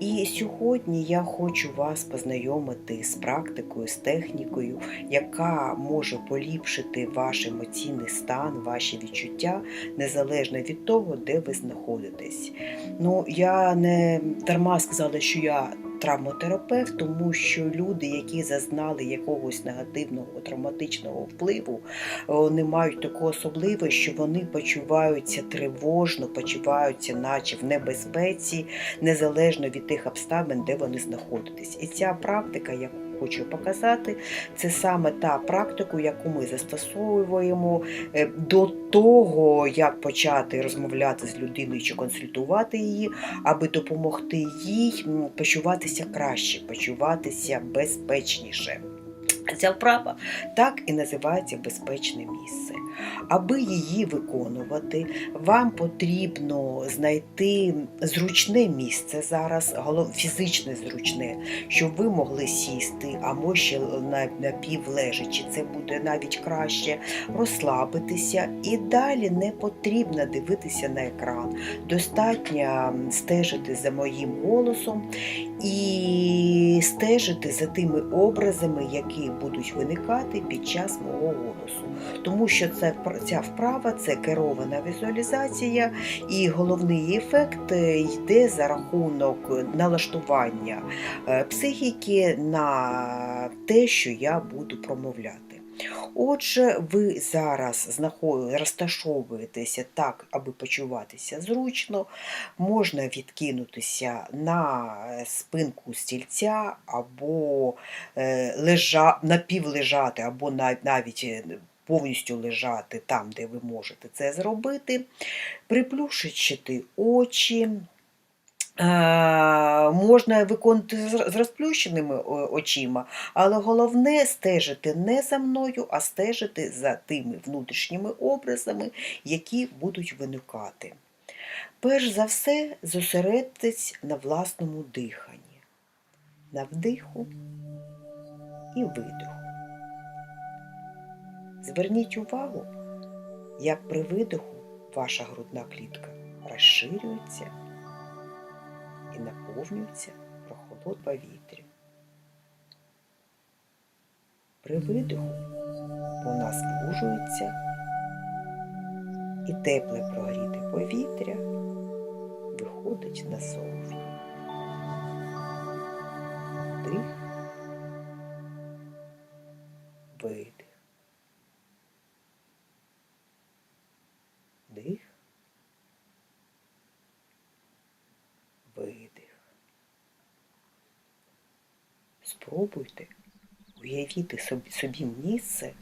І сьогодні я хочу вас познайомити з практикою, з технікою, яка може поліпшити ваш емоційний стан, ваші відчуття незалежно від того, де ви знаходитесь. Ну, я не дарма сказала, що я травмотерапевт, тому що люди, які зазнали якогось негативного травматичного впливу, вони мають таку особливості, що вони почуваються тривожно, почуваються, наче в небезпеці, незалежно від тих обставин, де вони знаходяться, І ця практика, яку хочу показати, це саме та практика, яку ми застосовуємо е, до того, як почати розмовляти з людиною чи консультувати її, аби допомогти їй почуватися краще, почуватися безпечніше. Ця вправа так і називається безпечне місце. Аби її виконувати, вам потрібно знайти зручне місце зараз, фізичне зручне, щоб ви могли сісти, або ще на, напівлежачи, це буде навіть краще, розслабитися і далі не потрібно дивитися на екран. Достатньо стежити за моїм голосом і стежити за тими образами, які будуть виникати під час мого голосу. Тому що це, ця вправа це керована візуалізація, і головний ефект е, йде за рахунок налаштування е, психіки на те, що я буду промовляти. Отже, ви зараз розташовуєтеся так, аби почуватися зручно, можна відкинутися на спинку стільця або е, лежа, напівлежати, або навіть повністю лежати там, де ви можете це зробити, приплющити очі. Е, Можна виконувати з розплющеними очима, але головне стежити не за мною, а стежити за тими внутрішніми образами, які будуть виникати. Перш за все, зосередьтесь на власному диханні, на вдиху і видиху. Зверніть увагу, як при видиху ваша грудна клітка розширюється і наповнюється прохолод повітря. При видиху вона звужується і тепле прогріте повітря виходить назовні. Вдих, видих. Дих, видих. Спробуйте уявити собі, собі місце,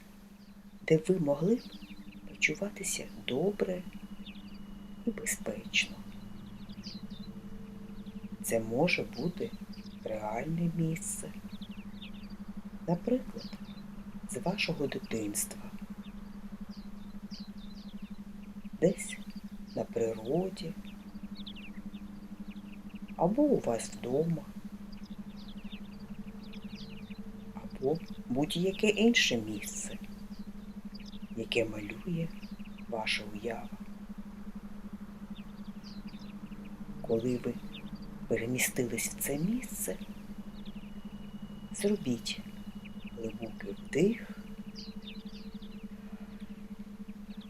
де ви могли б почуватися добре і безпечно. Це може бути реальне місце. Наприклад, з вашого дитинства. Десь на природі або у вас вдома, або будь-яке інше місце, яке малює ваша уява. Коли ви перемістились в це місце, зробіть глибокий вдих,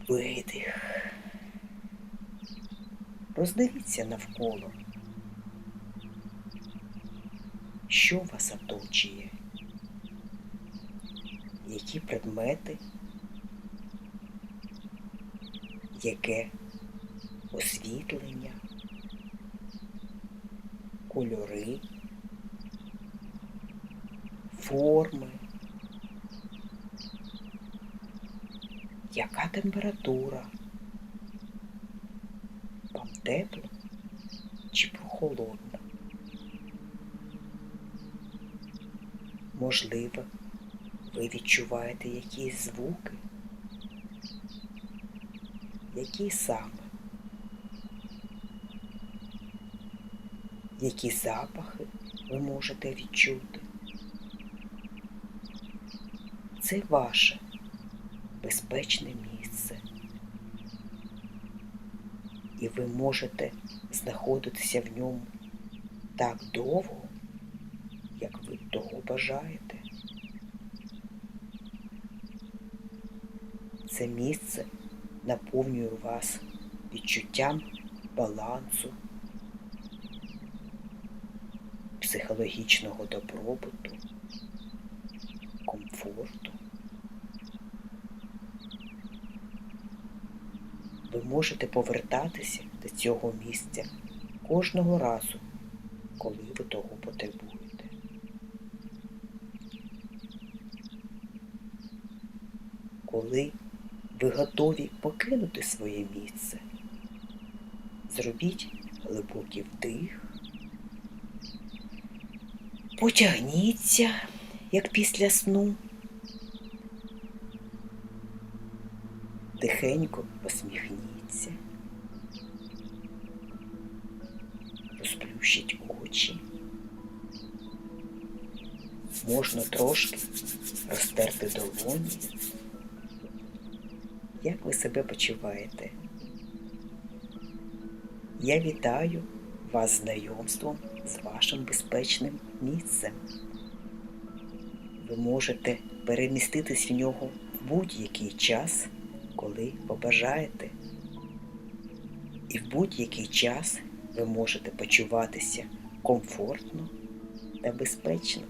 видих. Роздивіться навколо, що вас оточує, які предмети, яке освітлення, кольори, форми, яка температура, вам тепло чи прохолодно? Можливо, ви відчуваєте якісь звуки? Які саме? Які запахи ви можете відчути? Це ваше безпечне місце. І ви можете знаходитися в ньому так довго, як ви того бажаєте. Це місце наповнює вас відчуттям балансу, психологічного добробуту, комфорту. Ви можете повертатися до цього місця кожного разу, коли ви того потребуєте. Коли ви готові покинути своє місце, зробіть глибокий вдих, потягніться, як після сну. Тихенько посміхніться, розплющіть очі. Можна трошки розтерти долоні. Як ви себе почуваєте? Я вітаю вас знайомством з вашим безпечним місцем. Ви можете переміститись в нього в будь-який час, коли побажаєте. І в будь-який час ви можете почуватися комфортно та безпечно.